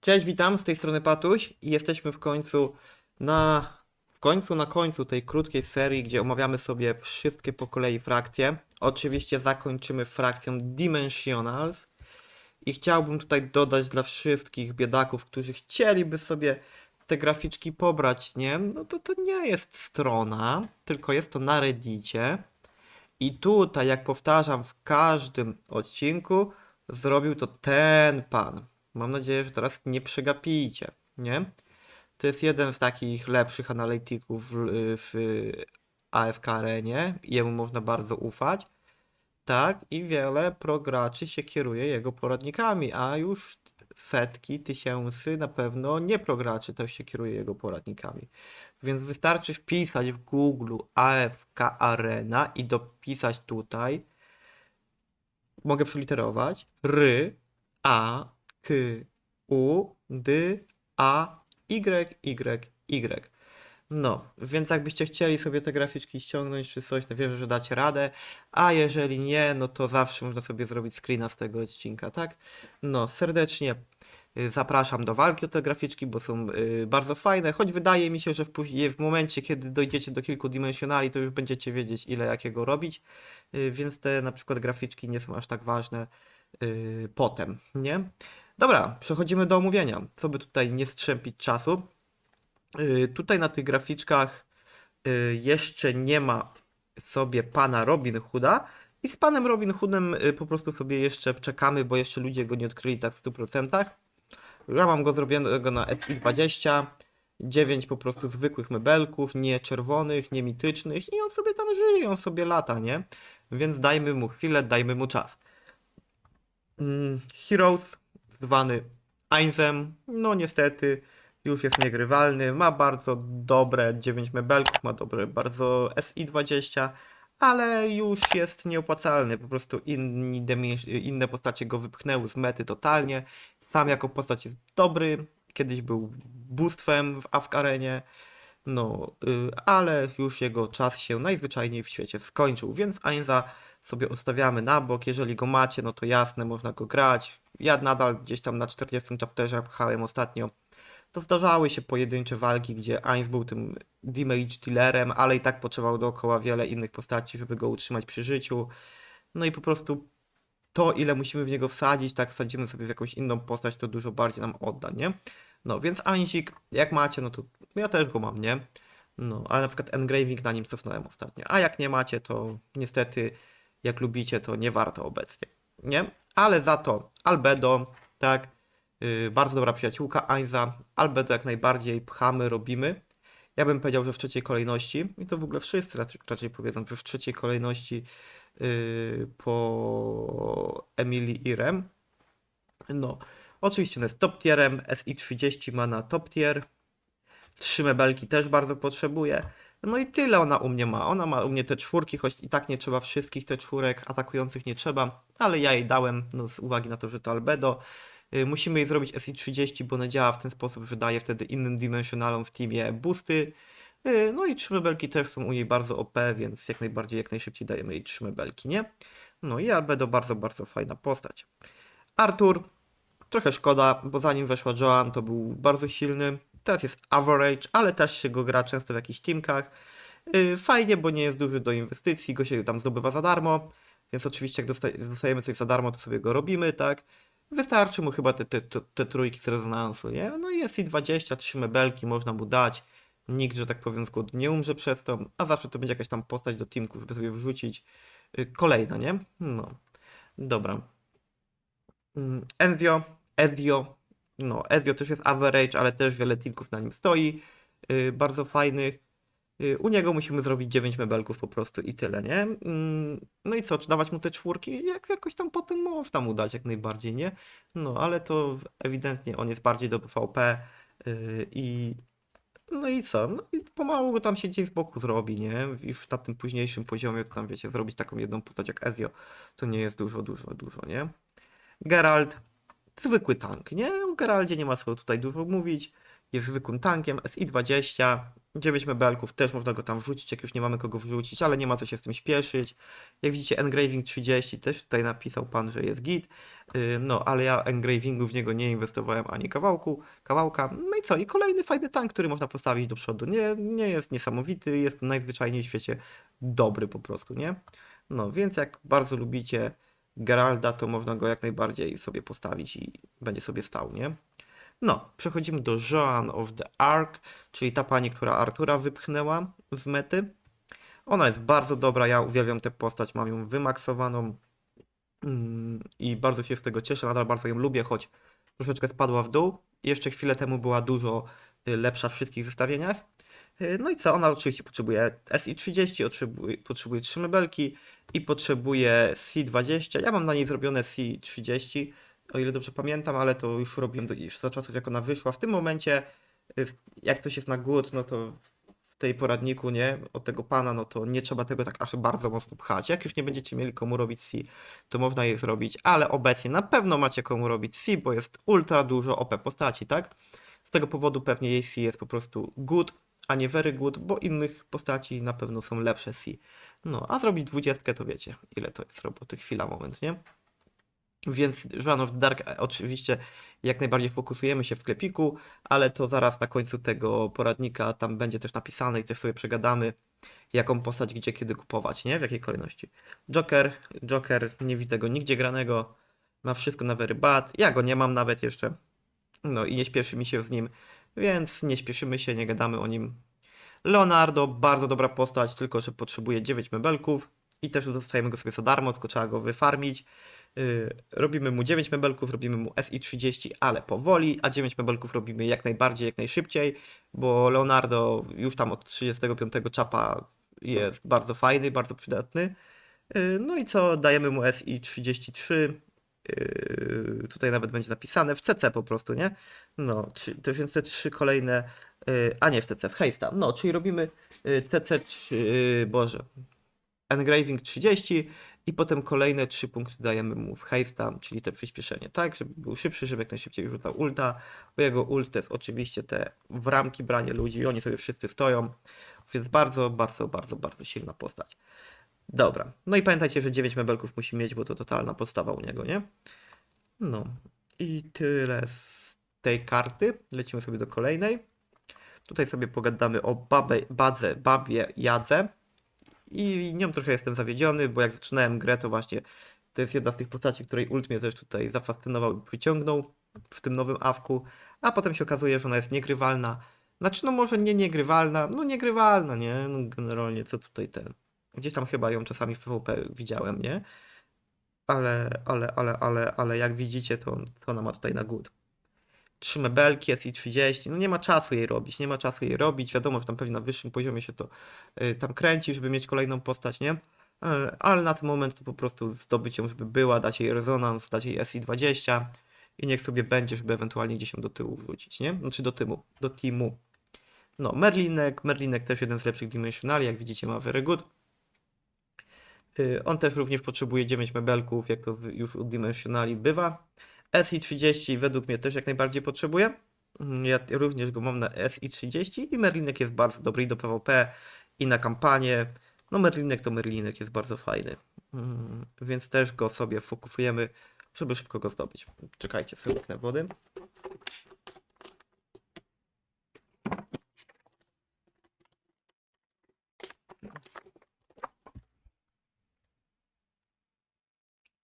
Cześć, witam, z tej strony Patuś i jesteśmy w końcu na, w końcu na końcu tej krótkiej serii, gdzie omawiamy sobie wszystkie po kolei frakcje. Oczywiście zakończymy frakcją Dimensionals i chciałbym tutaj dodać dla wszystkich biedaków, którzy chcieliby sobie te graficzki pobrać, nie? No to to nie jest strona, tylko jest to na Reddicie. I tutaj, jak powtarzam w każdym odcinku, zrobił to ten pan. Mam nadzieję, że teraz nie przegapicie, nie? To jest jeden z takich lepszych analityków w, w AFK Arenie. Jemu można bardzo ufać. Tak, i wiele prograczy się kieruje jego poradnikami, a już setki tysięcy na pewno nie prograczy też się kieruje jego poradnikami. Więc wystarczy wpisać w Google AFK Arena i dopisać tutaj. Mogę przeliterować. R, A, K, U, D, A, Y, Y, Y. No, więc jakbyście chcieli sobie te graficzki ściągnąć czy coś, to wierzę, że dacie radę. A jeżeli nie, no to zawsze można sobie zrobić screena z tego odcinka, tak? No, serdecznie zapraszam do walki o te graficzki, bo są y, bardzo fajne, choć wydaje mi się, że w, w momencie, kiedy dojdziecie do kilku dimensjonali, to już będziecie wiedzieć, ile jakiego robić, y, więc te na przykład graficzki nie są aż tak ważne y, potem, nie? Dobra, przechodzimy do omówienia, co by tutaj nie strzępić czasu. Y, Tutaj na tych graficzkach y, jeszcze nie ma sobie pana Robin Hooda i z panem Robin Hoodem y, po prostu sobie jeszcze czekamy, bo jeszcze ludzie go nie odkryli tak w 100%. Ja mam go zrobionego na SI20, 9 po prostu zwykłych mebelków, nie czerwonych, nie mitycznych i on sobie tam żyje, on sobie lata, nie? Więc dajmy mu chwilę, dajmy mu czas. Mm, Heroes, zwany Einzem, no niestety już jest niegrywalny, ma bardzo dobre 9 mebelków, ma dobre bardzo SI20, ale już jest nieopłacalny, po prostu inni inne postacie go wypchnęły z mety totalnie. Sam jako postać jest dobry, kiedyś był bóstwem w AFK Arenie, no, y, ale już jego czas się najzwyczajniej w świecie skończył, więc Ainza sobie odstawiamy na bok. Jeżeli go macie, no to jasne, można go grać. Ja nadal gdzieś tam na 40 chapterze pchałem ostatnio. To zdarzały się pojedyncze walki, gdzie Ainz był tym damage dealerem, ale i tak potrzebował dookoła wiele innych postaci, żeby go utrzymać przy życiu. No i po prostu to, ile musimy w niego wsadzić, tak wsadzimy sobie w jakąś inną postać, to dużo bardziej nam odda, nie? No, więc Ainzik, jak macie, no to ja też go mam, nie? No, ale na przykład engraving na nim cofnąłem ostatnio. A jak nie macie, to niestety, jak lubicie, to nie warto obecnie, nie? Ale za to Albedo, tak? Yy, bardzo dobra przyjaciółka Ainza. Albedo jak najbardziej pchamy, robimy. Ja bym powiedział, że w trzeciej kolejności, i to w ogóle wszyscy raczej, raczej powiedzą, że w trzeciej kolejności yy, po Emily Irem. No, oczywiście on jest top tierem, SI30 ma na top tier. Trzy mebelki też bardzo potrzebuje. No i tyle ona u mnie ma. Ona ma u mnie te czwórki, choć i tak nie trzeba wszystkich te czwórek, atakujących nie trzeba, ale ja jej dałem, no z uwagi na to, że to albedo. Y, Musimy jej zrobić SI30, bo ona działa w ten sposób, że daje wtedy innym dimensionalom w teamie boosty. Y, No i trzy mebelki też są u niej bardzo OP, więc jak najbardziej, jak najszybciej dajemy jej trzy mebelki, nie? No i Albedo bardzo, bardzo fajna postać. Artur, trochę szkoda, bo zanim weszła Joan, to był bardzo silny. Teraz jest average, ale też się go gra często w jakichś teamkach. Yy, Fajnie, bo nie jest duży do inwestycji, go się tam zdobywa za darmo, więc oczywiście jak dosta- dostajemy coś za darmo, to sobie go robimy, tak? Wystarczy mu chyba te, te, te, trójki z rezonansu, nie? No i jest i 23 mebelki, można mu dać. Nikt, że tak powiem, z głodu nie umrze przez to, a zawsze to będzie jakaś tam postać do teamku, żeby sobie wrzucić. Yy, Kolejna, nie? No. Dobra. Mm, Enzio, Ezio, no Ezio też jest average, ale też wiele teamków na nim stoi, yy, bardzo fajnych. Yy, u niego musimy zrobić 9 mebelków po prostu i tyle, nie? Mm, no i co, czy dawać mu te czwórki? Jak, jakoś tam potem można mu dać jak najbardziej, nie? No, ale to ewidentnie on jest bardziej do PvP yy, i no i co? No i pomału go tam się gdzieś z boku zrobi, nie? Już na tym późniejszym poziomie to tam wiecie, zrobić taką jedną postać jak Ezio to nie jest dużo, dużo, dużo, nie? Geralt, zwykły tank, nie? O Geraldzie nie ma co tutaj dużo mówić. Jest zwykłym tankiem, SI-20, 9 mebelków, też można go tam wrzucić, jak już nie mamy kogo wrzucić, ale nie ma co się z tym śpieszyć. Jak widzicie, engraving 30, też tutaj napisał pan, że jest git. Yy, No, ale ja engravingu w niego nie inwestowałem ani kawałku, kawałka. No i co? I kolejny fajny tank, który można postawić do przodu. Nie, nie jest niesamowity, jest najzwyczajniej w świecie dobry po prostu, nie? No, więc jak bardzo lubicie Geralda, to można go jak najbardziej sobie postawić i będzie sobie stał, nie? No, przechodzimy do Joan of the Ark, czyli ta pani, która Artura wypchnęła z mety. Ona jest bardzo dobra, ja uwielbiam tę postać, mam ją wymaksowaną mm, i bardzo się z tego cieszę, nadal bardzo ją lubię, choć troszeczkę spadła w dół. Jeszcze chwilę temu była dużo y, lepsza w wszystkich zestawieniach. Y, No i co? Ona oczywiście potrzebuje SI30, potrzebuje, potrzebuje 3 mebelki i potrzebuje C20. Ja mam na niej zrobione C30, o ile dobrze pamiętam, ale to już robiłem do, już za czasów, jak ona wyszła. W tym momencie, y, jak ktoś jest na głód, no to w tej poradniku, nie, od tego pana, no to nie trzeba tego tak aż bardzo mocno pchać. Jak już nie będziecie mieli komu robić C, to można je zrobić, ale obecnie na pewno macie komu robić C, bo jest ultra dużo OP postaci, tak? Z tego powodu pewnie jej C jest po prostu good, a nie very good, bo innych postaci na pewno są lepsze C. No, a zrobić dwudziestkę to wiecie, ile to jest roboty, chwila, moment, nie? Więc Joan of Dark e, oczywiście jak najbardziej fokusujemy się w sklepiku, ale to zaraz na końcu tego poradnika tam będzie też napisane i też sobie przegadamy, jaką postać gdzie kiedy kupować, nie? W jakiej kolejności. Joker, Joker, nie widzę go nigdzie granego, ma wszystko na very bad, ja go nie mam nawet jeszcze, no i nie śpieszy mi się z nim, więc nie śpieszymy się, nie gadamy o nim. Leonardo, bardzo dobra postać, tylko że potrzebuje 9 mebelków i też dostajemy go sobie za darmo, tylko trzeba go wyfarmić. Yy, robimy mu 9 mebelków, robimy mu SI30, ale powoli, a 9 mebelków robimy jak najbardziej, jak najszybciej, bo Leonardo już tam od 35 czapa jest bardzo fajny, bardzo przydatny. Yy, no i co, dajemy mu SI33, yy, tutaj nawet będzie napisane w CC po prostu, nie? No, trzy, to więc te trzy kolejne, yy, a nie w CC, w Hejsta. No, czyli robimy yy, CC, yy, Boże, engraving 30 i potem kolejne 3 punkty dajemy mu w haste, czyli te przyspieszenie, tak, żeby był szybszy, żeby jak najszybciej rzucał ulta, bo jego ult jest oczywiście te w ramki branie ludzi, oni sobie wszyscy stoją, więc bardzo, bardzo, bardzo, bardzo silna postać. Dobra, no i pamiętajcie, że 9 mebelków musi mieć, bo to totalna podstawa u niego, nie? No i tyle z tej karty, lecimy sobie do kolejnej. Tutaj sobie pogadamy o babę, badze, babie Jadze. I nią trochę jestem zawiedziony, bo jak zaczynałem grę, to właśnie to jest jedna z tych postaci, której ult mnie też tutaj zafascynował i przyciągnął w tym nowym awku, a potem się okazuje, że ona jest niegrywalna. Znaczy, no może nie niegrywalna, no niegrywalna, nie? No generalnie co tutaj ten. Gdzieś tam chyba ją czasami w PvP widziałem, nie? Ale, ale, ale, ale, ale jak widzicie, to, to ona ma tutaj na good. Trzy mebelki, SI30, no nie ma czasu jej robić, nie ma czasu jej robić, wiadomo, że tam pewnie na wyższym poziomie się to y, tam kręci, żeby mieć kolejną postać, nie? Y, ale na ten moment to po prostu zdobyć ją, żeby była, dać jej rezonans, dać jej SI20 i niech sobie będzie, żeby ewentualnie gdzieś ją do tyłu wrzucić, nie? Znaczy do tyłu, do teamu. No, Merlinek, Merlinek też jeden z lepszych dimensionali, jak widzicie ma very good. Y, On też również potrzebuje 9 mebelków, jak to już u dimensionali bywa. SI30 według mnie też jak najbardziej potrzebuje. Mm, Ja również go mam na SI30 i Merlinek jest bardzo dobry i do PvP i na kampanię. No Merlinek to Merlinek jest bardzo fajny. Mm, Więc też go sobie fokusujemy, żeby szybko go zdobyć. Czekajcie, sobie wody.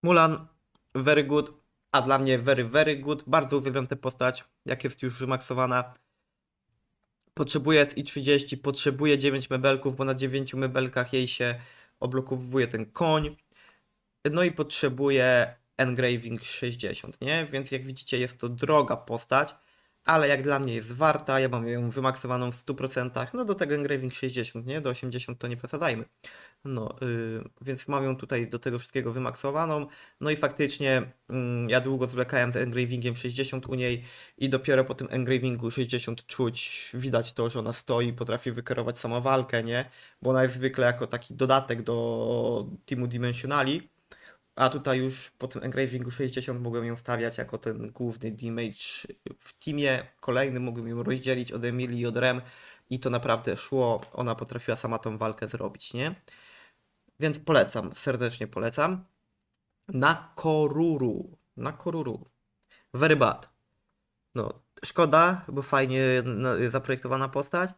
Mulan, very good, a dla mnie very, very good. Bardzo uwielbiam tę postać, jak jest już wymaksowana. Potrzebuje i 30, potrzebuje 9 mebelków, bo na 9 mebelkach jej się oblokowuje ten koń. No i potrzebuje engraving 60, nie? Więc jak widzicie jest to droga postać, ale jak dla mnie jest warta, ja mam ją wymaksowaną w 100%, no do tego engraving 60, nie? Do 80 to nie przesadzajmy. No, y, więc mam ją tutaj do tego wszystkiego wymaksowaną. No i faktycznie mm, ja długo zwlekałem z engravingiem 60 u niej i dopiero po tym engravingu 60 czuć, widać to, że ona stoi, potrafi wykierować sama walkę, nie? Bo ona jest zwykle jako taki dodatek do Teamu Dimensionali. A tutaj już po tym engravingu 60 mogłem ją stawiać jako ten główny damage w teamie. Kolejny mogłem ją rozdzielić od Emilii i od Rem, i to naprawdę szło, ona potrafiła sama tą walkę zrobić, nie? Więc polecam, serdecznie polecam. Na Koruru, na Koruru. Very bad. No, szkoda, bo fajnie zaprojektowana postać.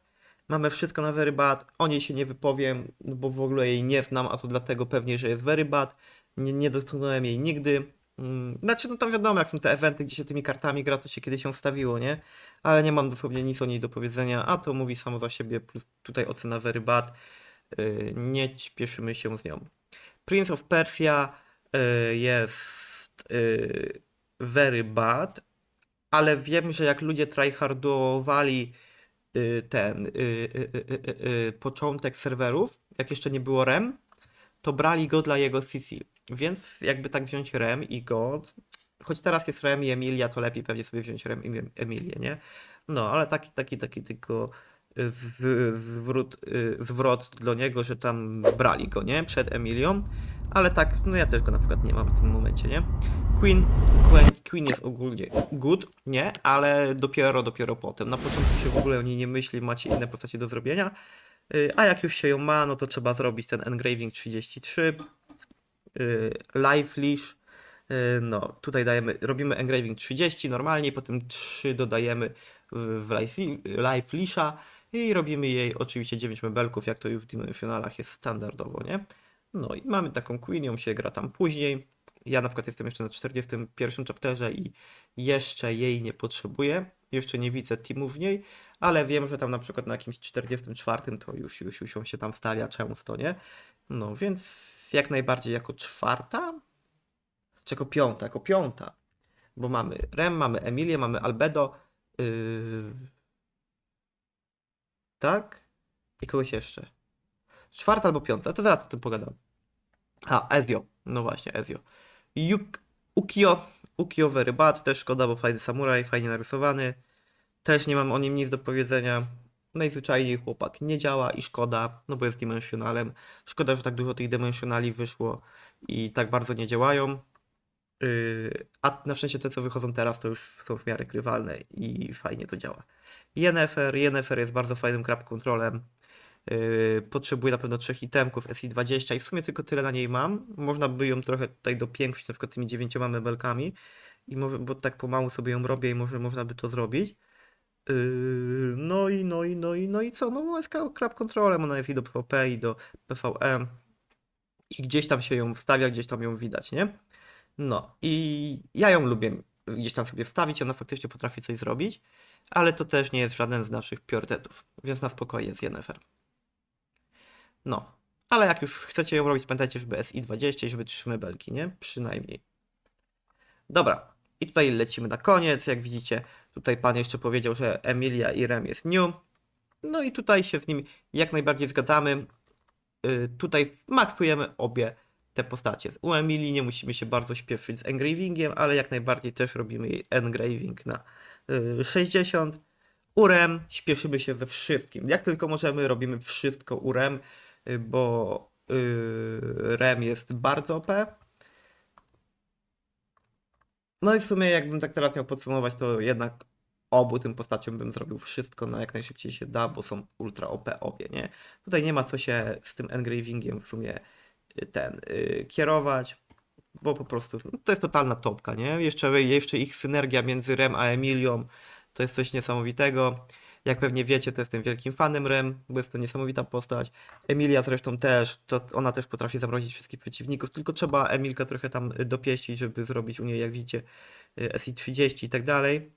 Mamy wszystko na Very Bad. O niej się nie wypowiem, bo w ogóle jej nie znam, a to dlatego pewnie, że jest Very Bad. Nie, nie dotknąłem jej nigdy. Mm, Znaczy, no tam wiadomo, jak są te eventy, gdzie się tymi kartami gra, to się kiedyś ją wstawiło, nie? Ale nie mam dosłownie nic o niej do powiedzenia, a to mówi samo za siebie, plus tutaj ocena Very Bad. Yy, Nie śpieszymy się z nią. Prince of Persia yy, jest yy, Very Bad, ale wiem, że jak ludzie tryhardowali y, ten y, y, y, y, y, początek serwerów, jak jeszcze nie było REM, to brali go dla jego CC. Więc jakby tak wziąć REM i go, choć teraz jest REM i Emilia, to lepiej pewnie sobie wziąć REM i Emilię, nie? No, ale taki, taki, taki tylko z- zwrót, y, zwrot dla niego, że tam brali go, nie? Przed Emilią. Ale tak, no ja też go na przykład nie mam w tym momencie, nie? Queen, Queen, Queen jest ogólnie good, nie? Ale dopiero, dopiero potem. Na początku się w ogóle o niej nie myśli, macie inne postacie do zrobienia. Y, A jak już się ją ma, no to trzeba zrobić ten engraving 33, y, live leash. y, No, tutaj dajemy, robimy engraving 30 normalnie, potem 3 dodajemy w live, leasha i robimy jej oczywiście 9 mebelków, jak to już w Dimensionalach jest standardowo, nie? No i mamy taką Queen, ją się gra tam później. Ja na przykład jestem jeszcze na 41 chapterze i jeszcze jej nie potrzebuję. Jeszcze nie widzę teamu w niej, ale wiem, że tam na przykład na jakimś 44 to już, już, już się tam stawia często, nie? No więc jak najbardziej jako czwarta, czy jako piąta, jako piąta. Bo mamy Rem, mamy Emilię, mamy Albedo, yy... tak? I kogoś jeszcze. Czwarta albo piąta, to zaraz o tym pogadam. A, Ezio. No właśnie, Ezio. Yuk, Ukio. Ukio Very Bad, też szkoda, bo fajny samuraj, fajnie narysowany. Też nie mam o nim nic do powiedzenia. Najzwyczajniej chłopak nie działa i szkoda, no bo jest dimensionalem. Szkoda, że tak dużo tych dimensionali wyszło i tak bardzo nie działają. Yy, a na szczęście te, co wychodzą teraz, to już są w miarę grywalne i fajnie to działa. Yennefer, Yennefer jest bardzo fajnym crab controlem. Yy, potrzebuje na pewno trzech itemków SI20 i w sumie tylko tyle na niej mam. Można by ją trochę tutaj dopiększyć, na przykład tymi dziewięcioma mebelkami. I może, bo tak pomału sobie ją robię i może można by to zrobić. Yy, no i, no i, no i, no i co? No jest ka- crab controlem, ona jest i do PvP, i do PvE. I gdzieś tam się ją wstawia, gdzieś tam ją widać, nie? No i ja ją lubię gdzieś tam sobie wstawić, ona faktycznie potrafi coś zrobić, ale to też nie jest żaden z naszych priorytetów, więc na spokojnie jest Yennefer. No, ale jak już chcecie ją robić, pamiętajcie, żeby SI20 i żeby trzy mebelki, nie? Przynajmniej. Dobra, i tutaj lecimy na koniec. Jak widzicie, tutaj pan jeszcze powiedział, że Emilia i Rem jest new. No i tutaj się z nim jak najbardziej zgadzamy. Y, Tutaj maksujemy obie te postacie. U Emilii nie musimy się bardzo śpieszyć z engravingiem, ale jak najbardziej też robimy jej engraving na y, 60. U Rem śpieszymy się ze wszystkim. Jak tylko możemy, robimy wszystko u Rem, y, bo y, Rem jest bardzo OP. No i w sumie jakbym tak teraz miał podsumować, to jednak obu tym postaciom bym zrobił wszystko na jak najszybciej się da, bo są ultra OP obie, nie? Tutaj nie ma co się z tym engravingiem w sumie y, ten y, kierować, bo po prostu no, to jest totalna topka, nie? Jeszcze, jeszcze ich synergia między Rem a Emilią to jest coś niesamowitego. Jak pewnie wiecie, to jestem wielkim fanem Rem, bo jest to niesamowita postać. Emilia zresztą też, to ona też potrafi zamrozić wszystkich przeciwników, tylko trzeba Emilkę trochę tam y, dopieścić, żeby zrobić u niej, jak widzicie, y, SI30 i tak dalej.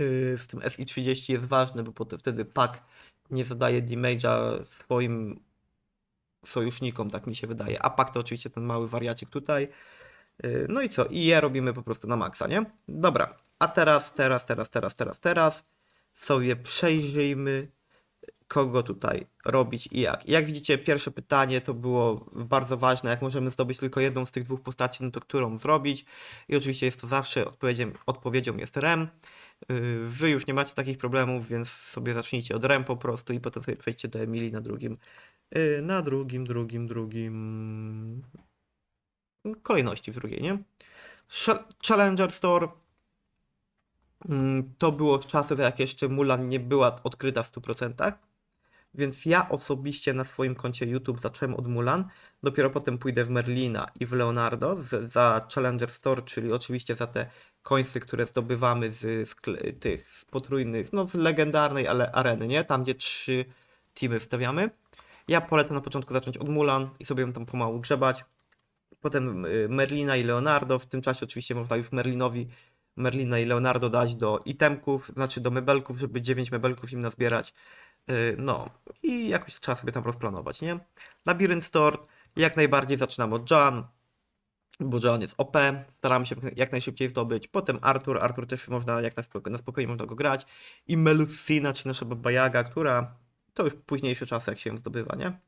Y, Z tym SI30 jest ważne, bo wtedy pak nie zadaje damage'a swoim sojusznikom, tak mi się wydaje. A pak to oczywiście ten mały wariacik tutaj. No i co? I je robimy po prostu na maksa, nie? Dobra, a teraz, teraz, teraz, teraz, teraz, teraz sobie przejrzyjmy, kogo tutaj robić i jak. Jak widzicie, pierwsze pytanie to było bardzo ważne, jak możemy zdobyć tylko jedną z tych dwóch postaci, no to którą zrobić. I oczywiście jest to zawsze odpowiedzią, odpowiedzią jest Rem. Y, Wy już nie macie takich problemów, więc sobie zacznijcie od Rem po prostu i potem sobie przejdźcie do Emilii na drugim, y, na drugim, drugim, drugim kolejności w drugiej, nie? Challenger Store To było z czasów, jak jeszcze Mulan nie była odkryta w 100%. Więc ja osobiście na swoim koncie YouTube zacząłem od Mulan. Dopiero potem pójdę w Merlina i w Leonardo z, za Challenger Store, czyli oczywiście za te końsy, które zdobywamy z, z tych z potrójnych, no z legendarnej ale areny, nie? Tam gdzie trzy teamy wstawiamy. Ja polecam na początku zacząć od Mulan i sobie ją tam pomału grzebać. Potem y, Merlina i Leonardo. W tym czasie oczywiście można już Merlinowi Merlina i Leonardo dać do itemków, znaczy do mebelków, żeby 9 mebelków im nazbierać. Yy, No i jakoś trzeba sobie tam rozplanować, nie? Labirynt Store, jak najbardziej zaczynam od Jan, bo Jan jest OP, staramy się jak najszybciej zdobyć. Potem Artur, Artur też można, jak na spokojnie, na spokojnie można go grać. I Melusina, czy nasza Baba Jaga, która to już późniejsze czasy, jak się ją zdobywa, nie?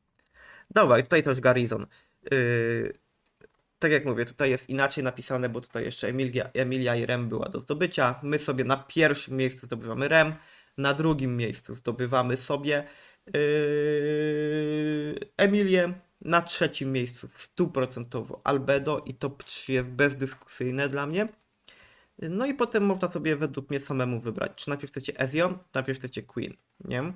Dobra, tutaj też Garrison. Yy, tak jak mówię, tutaj jest inaczej napisane, bo tutaj jeszcze Emilia, Emilia i Rem była do zdobycia. My sobie na pierwszym miejscu zdobywamy Rem, na drugim miejscu zdobywamy sobie yy, Emilię, na trzecim miejscu stuprocentowo Albedo i top 3 jest bezdyskusyjne dla mnie. No i potem można sobie według mnie samemu wybrać, czy najpierw chcecie Ezio, czy najpierw chcecie Queen, nie?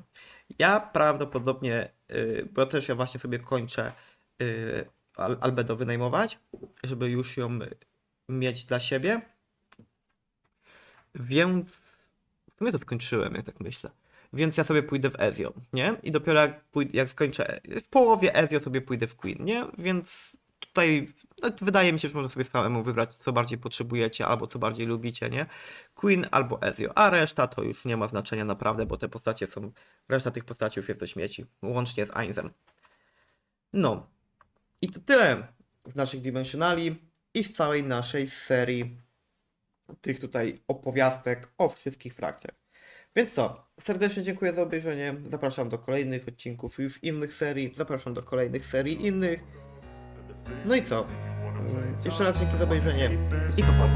Ja prawdopodobnie, yy, bo też ja właśnie sobie kończę yy, Al- Albedo wynajmować, żeby już ją mieć dla siebie. Więc w sumie to skończyłem, jak tak myślę. Więc ja sobie pójdę w Ezio, nie? I dopiero jak, pój- jak skończę w połowie Ezio sobie pójdę w Queen, nie? Więc tutaj no, wydaje mi się, że można sobie samemu wybrać, co bardziej potrzebujecie albo co bardziej lubicie, nie? Queen albo Ezio, a reszta to już nie ma znaczenia naprawdę, bo te postacie są, reszta tych postaci już jest do śmieci, łącznie z Einzem. No, i to tyle z naszych Dimensionali i z całej naszej serii tych tutaj opowiastek o wszystkich frakcjach. Więc co, serdecznie dziękuję za obejrzenie. Zapraszam do kolejnych odcinków już innych serii. Zapraszam do kolejnych serii innych. No i co? Jeszcze raz dzięki za obejrzenie i pa pa.